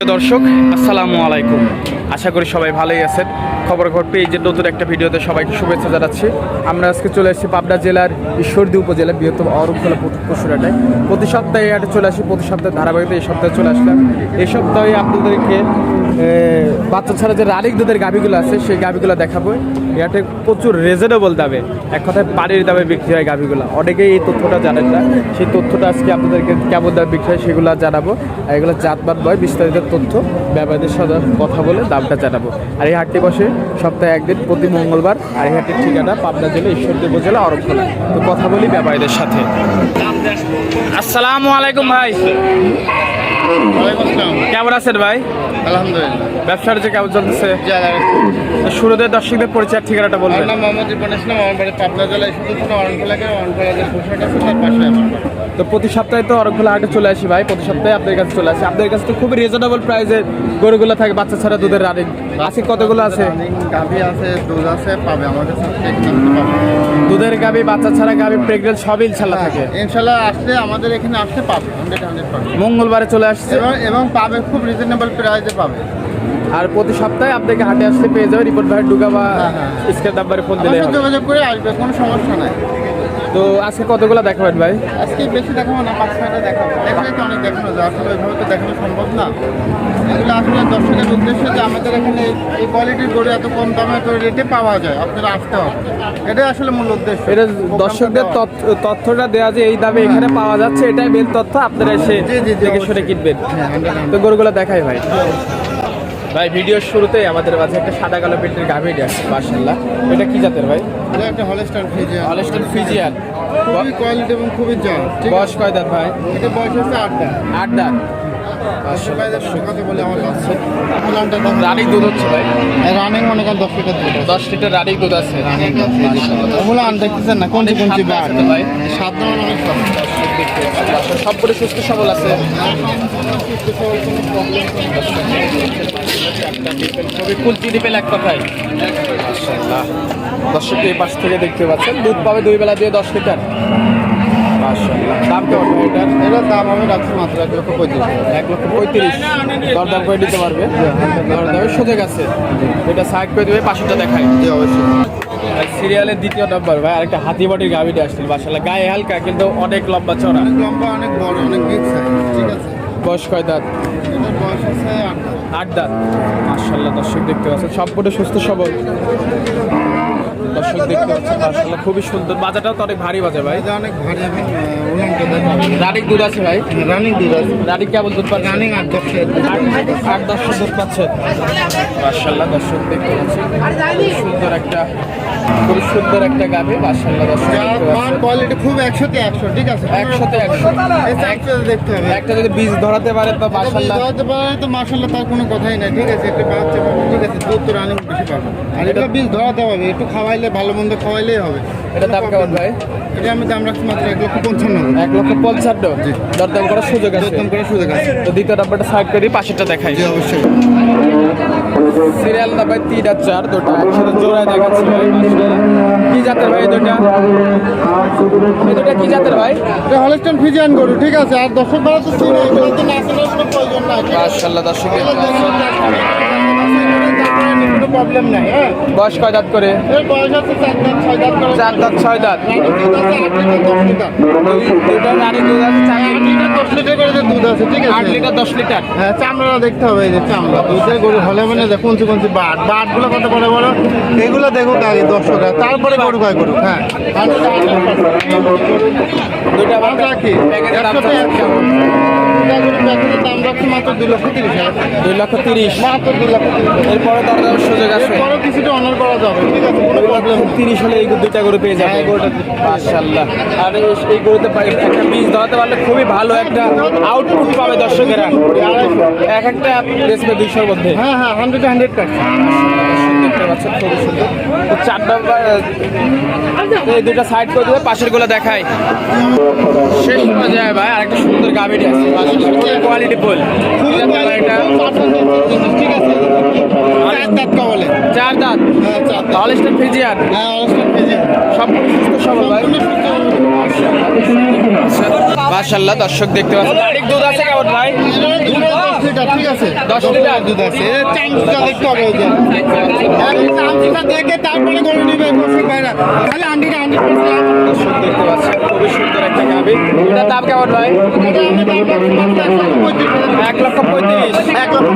দর্শক, আসসালামু আলাইকুম। আশা করি সবাই ভালোই আছেন। খবর খবর পেয়ে নতুন একটা ভিডিওতে সবাইকে শুভেচ্ছা জানাচ্ছি। আমরা আজকে চলে এসেছি পাবনা জেলার ঈশ্বরদী উপজেলা বৃহত্তম অরূপখোলা পশুরাটায়। প্রতি সপ্তাহে এটা চলে আসি, প্রতি সপ্তাহে ধারাবাহিকতা এই সপ্তাহে চলে আসলাম। এই সপ্তাহে আপনাদেরকে বাচ্চা ছাড়া যে রানিক দুধের গাভিগুলো আছে, সেই গাভিগুলো দেখাবো। হাটে প্রচুর রিজনেবল দামে এক কথায় পানির দামে বিক্রি হয় গাভিগুলো। অনেকেই এই তথ্যটা জানেন না। সেই তথ্যটা আজকে আপনাদেরকে কেমন দামে বিক্রি হয় সেগুলো জানাব। আর এগুলো জাতমান বয় বিস্তারিত তথ্য ব্যাপারীদের সাথে কথা বলে দামটা জানাব। আর এই হাটটি বসে সপ্তাহে একদিন প্রতি মঙ্গলবার। আর এই হাটের ঠিকানা পাবনা জেলা ঈশ্বরদী উপজেলা অরক্ষলা তো কথা বলি ব্যাপারীদের সাথে। আসসালামু আলাইকুম ভাই। কেমন আছেন ভাই? আলহামদুলিল্লাহ। ব্যবসার যে কেমন চলতেছে শুরুতে দর্শকদের পরিচয় ঠিকানাটা আমার বলবেন নাম মোহাম্মদ ইরফান ইসলাম আমার বাড়ি পাবনা জেলায় শুধু অরণখোলা যে পোশাক আছে তার পাশে আমার তো প্রতি সপ্তাহে তো অরক্ষলা হাটে চলে আসি ভাই প্রতি সপ্তাহে আপনার কাছে চলে আসি। আপনার কাছে তো খুবই রিজনেবল প্রাইসে গরুগুলো থাকে বাচ্চা ছাড়া দুধের রানিং। আজকে কতগুলো আছে? গাভী আছে দুধ আছে পাবে আমার কাছে পাবে দুধের গাবি বাচ্চা ছাড়া গাবি প্রেগনেন্ট সবই ইনশাল্লাহ থাকে। ইনশাল্লাহ আসলে আমাদের এখানে আসতে পাবে মঙ্গলবারে চলে আসছে। এবং এবং পাবে খুব রিজনেবল প্রাইসে পাবে। আর প্রতি সপ্তাহে আপনাকে হাটে আসতে পেয়ে যাবে রিপোর্ট ভাই ঢুকা বা হ্যাঁ। নাম্বারে ফোন দিলে যোগাযোগ করে আসবে কোনো সমস্যা নাই। তো আজকে কতগুলো দেখাবেন ভাই? আজকে বেশি দেখাবো না পাঁচ ছয়টা দেখাবো। দেখলে তো অনেক দেখানো যায় আসলে ওইভাবে তো দেখানো সম্ভব না। এগুলো আসলে দর্শকের উদ্দেশ্যে যে আমাদের এখানে এই কোয়ালিটির গরু এত কম দামে এত রেটে পাওয়া যায় আপনারা আসতে হবে। এটাই আসলে মূল উদ্দেশ্য। এটা দর্শকদের তথ্য- তথ্যটা দেওয়া যে এই দামে এখানে পাওয়া যাচ্ছে এটাই মেন তথ্য আপনারা এসে দেখে। শুনে কিনবেন। হ্যাঁ, 100 তো গরুগুলো দেখাই ভাই। ভাই ভিডিওর শুরুতেই আমাদের মাঝে একটা সাদা কালো পেটের গাভী আছে মার্শাল্লাহ এটা কি জাতের ভাই? এটা একটা হলস্টার ফিজিয়াল হলস্টার ফিজিয়ান খুবই কোয়ালিটি এবং খুবই জল বয়স কয় দাঁত ভাই? এটা বয়স হচ্ছে আট দাঁত। আট বলে রানিং দুধ হচ্ছে ভাই। রানিং মনে করেন দশ লিটার দুধ দশ লিটার রানিং দুধ আছে। না কোনটি কোনটি ভাই। সবগুলো সুস্থ সবল আছে। খুবই কুলচি ডিপেল এক কথায়। দর্শক এই পাশ থেকে দেখতে পাচ্ছেন দুধ পাবে দুই বেলা দিয়ে দশ লিটার। মাশাআল্লাহ। দাম কেমন এটার এটার দাম আমি রাখছি মাত্র এক লক্ষ পঁয়ত্রিশ এক লক্ষ পঁয়ত্রিশ। দরদাম করে দিতে পারবে? সোজা গেছে এটা সাইড করে দেবে পাঁচশোটা দেখায়। জি অবশ্যই। সিরিয়ালের দ্বিতীয় নম্বর ভাই আরেকটা হাতি বাটির গাভিটা আসছিল মাশাআল্লাহ। গায়ে হালকা কিন্তু অনেক লম্বা চড়া লম্বা অনেক বড় অনেক বিগ সাইজ ঠিক আছে? বয়স কয় দাঁত? আট দাঁত। মার্শাল্লাহ দর্শক দেখতে পাচ্ছেন সম্পূর্ণ সুস্থ সবল। দর্শক দেখতে পাচ্ছেন মার্শাল্লাহ খুবই সুন্দর। বাজারটাও তো অনেক ভারী বাজার ভাই। অনেক ভারী দেখেন দুধ আছে ভাই। রানিং দুধ আছে রানিক কেমন দুধ পাচ্ছে রানিং আট দশ। আট- দশ দুধ পাচ্ছে মার্শাল্লাহ দর্শক দেখতে পাচ্ছেন সুন্দর একটা খুব সুন্দর একটা মান কোয়ালিটি খুব ঠিক আছে? দেখতে হবে। একটা যদি বীজ ধরাতে পারে তো মার্শাল্লাহ ধরাতে পারে তো তার কোনো কথাই নাই ঠিক আছে? একটা বাচ্চা ঠিক আছে? দুধ তো রানিং বেশি পাবে। আর এটা বীজ ধরাতে হবে একটু খাওয়াইলে ভালো মন্দ খাওয়াইলেই হবে। এটা দাম কেমন ভাই? এটা আমি দাম রাখছি মাত্র এক লক্ষ পঞ্চান্ন। হাজার। এক লক্ষ পঞ্চান্ন? দরদাম করার সুযোগ আছে? দরদাম করে সুযোগ আছে। তো দ্বিতীয় নাম্বারটা সাইড করি পাশেরটা দেখাই। অবশ্যই। সিরিয়াল নাম্বার তিন আর চার দুটো একসাথে জোড়ায় দেখাচ্ছি কি জাতের ভাই দুটা দুটা কি জাতের ভাই? হলেস্টন ফিজিয়ান গরু ঠিক আছে। আর দর্শক ভাড়া তো চিনে এগুলো তো কোনো প্রবলেম নাই হ্যাঁ। বয়স কয় দাঁত করে? বয়স আছে চার দাঁত ছয় দাঁত করে। চার দাঁত ছয় দাঁত। দুটো রানী দুধ আছে চার লিটার। দশ লিটার করে দুধ আছে ঠিক আট আছে লিটার দশ লিটার। হ্যাঁ চামড়া দেখতে হবে এই যে চামড়া। দুধের গরু হলে মানে বাট। বাটগুলো কত বড় বড় এগুলো দেখুক আগে তারপরে গরু গায়ে করুক হ্যাঁ। রাখি একশো। দুই লক্ষ তিরিশ মাত্র দুই লক্ষ এরপরে দরদামের সুযোগ আছে। এরপরেও কিছুটা অনার করা যাবে। ঠিক আছে কোনো প্রবলেম তিরিশ হলে এই দুইটা গরু পেয়ে যাবে। হ্যাঁ, গরুটা মাশাআল্লাহ। আর এই- গরুতে একটা বীজ ধরাতে পারলে খুবই ভালো একটা আউটপুট পাবে দর্শকেরা। এক একটা বেসবে দুইশোর মধ্যে। হ্যাঁ হ্যাঁ হান্ড্রেড হান্ড্রেড পার্সেন্ট দেখতে পাচ্ছেন খুবই সুন্দর। তো চার নম্বর এই দুটো সাইড করে দেবে পাশেরগুলো দেখাই শেষ পর্যায়ে ভাই আরেকটা সুন্দর গাভীটি আছে। Quality full. চার দাঁত দাঁত? হলস্টার ফিজিয়ান হ্যাঁ সব সুস্থ সবল ভাই। মাশাল্লাহ দর্শক দেখতে পাচ্ছেন। গাড়ির দুধ আছে কেমন ভাই? ঠিক আছে। দশ লিটার? দুধ আছে। এর দেখতে হবে ওই যে আর এই চামচটা দেখে তারপরে গরু নিবে ভাইরা। তাহলে আন্ডিটা আন্ডি দর্শক দেখতে পাচ্ছেন খুবই সুন্দর একটা গাবি এটার দাম কেমন ভাই? এক লক্ষ পঁয়ত্রিশ। এক লক্ষ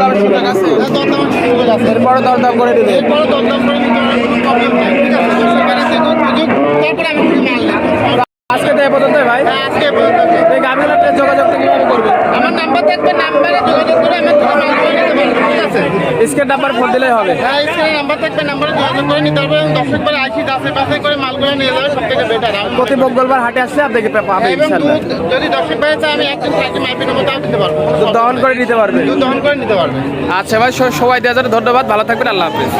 দর সুযোগ আছে। দরদাম সুযোগ আছে এরপরে দর করে দিবে এরপরে দরদাম করে সুযোগ তারপরে আমি কিছু মাল নেব আজকে তো এ পর্যন্ত ভাই? হ্যাঁ, আজকে এ পর্যন্ত এই গাবিগুলোতে যোগাযোগ কীভাবে করবে আমার নাম্বার থাকবে নাম্বারে যোগাযোগ করে আমার থেকে মাল ঠিক আছে। স্ক্রিন নাম্বার ফোন দিলেই হবে। হ্যাঁ স্ক্রিনে নাম্বার থাকবে নাম্বারে যোগাযোগ করে নিতে পারবেন এবং দর্শক ভাইরা আইসি দাসে বাসে করে মালগুলো নিয়ে যাবে সব থেকে বেটার প্রতি মঙ্গলবার হাটে আসলে আপনাকে পাবে দুধ যদি দর্শক ভাই চায় আমি একদিন থাকি মাইপে নেব তাও দিতে পারব। দহন করে নিতে পারবে দহন করে নিতে পারবে আচ্ছা ভাই সবাই দেওয়ার জন্য ধন্যবাদ। ভালো থাকবেন আল্লাহ হাফিজ।